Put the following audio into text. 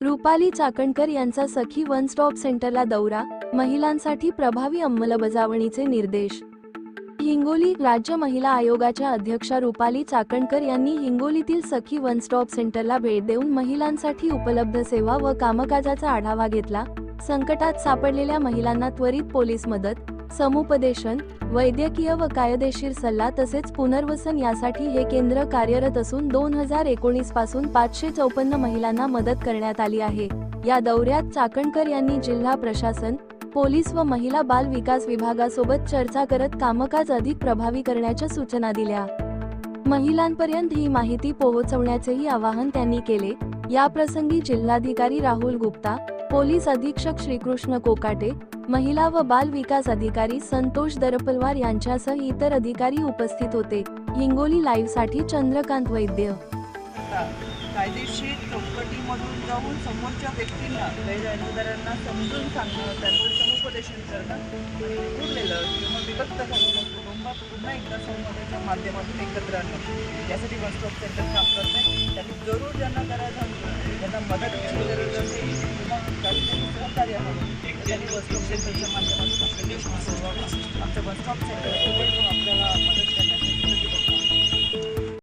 रुपाली चाकणकर यांचा सखी one stop सेंटरला दौरा महिलांसाठी प्रभावी अंमलबजावणीचे निर्देश. हिंगोली राज्य महिला आयोगाच्या अध्यक्षा रुपाली चाकणकर यांनी हिंगोलीतील सखी वन स्टॉप सेंटरला भेट देऊन महिलांसाठी उपलब्ध सेवा व कामकाजाचा आढावा घेतला. संकटात सापडलेल्या महिलांना त्वरित पोलीस मदत समुपदेशन वैद्यकीय व कायदेशीर सल्ला तसेच पुनर्वसन यासाठी हे केंद्र कार्यरत असून दोन हजार एकोणीसपासून पाचशे चौपन्न महिलांना मदत करण्यात आली आहे. या दौऱ्यात चाकणकर यांनी जिल्हा प्रशासन पोलीस व महिला बाल विकास विभागासोबत चर्चा करत कामकाज अधिक प्रभावी करण्याच्या सूचना दिल्या. महिलांपर्यंत ही माहिती पोहोचवण्याचेही आवाहन त्यांनी केले. याप्रसंगी जिल्हाधिकारी राहुल गुप्ता पोलीस अधीक्षक श्रीकृष्ण कोकाटे महिला व बाल विकास अधिकारी संतोष दरपलवार यांच्यासह इतर अधिकारी उपस्थित होते. हिंगोली लाईव्हसाठी चंद्रकांत वैद्य. कायदेशीर चौकटीमधून जाऊन समोरच्या व्यक्तींना गैरहजदारांना समजून सांगणं त्यांचं समुपदेशन करणं उरलेलं किंवा विभक्त झालेलं कुटुंब पुन्हा एकदा संवादाच्या माध्यमातून एकत्र आणणं. यासाठी वन स्टॉप सेंटर काम करत आहे. त्यांनी जरूर ज्यांना गरज हवी ज्यांना मदतीची सहकार्य हवं त्यांनी वन सेंटरच्या माध्यमातून आपल्या प्रश्न सोडवावा आमचं वन सेंटर आपल्याला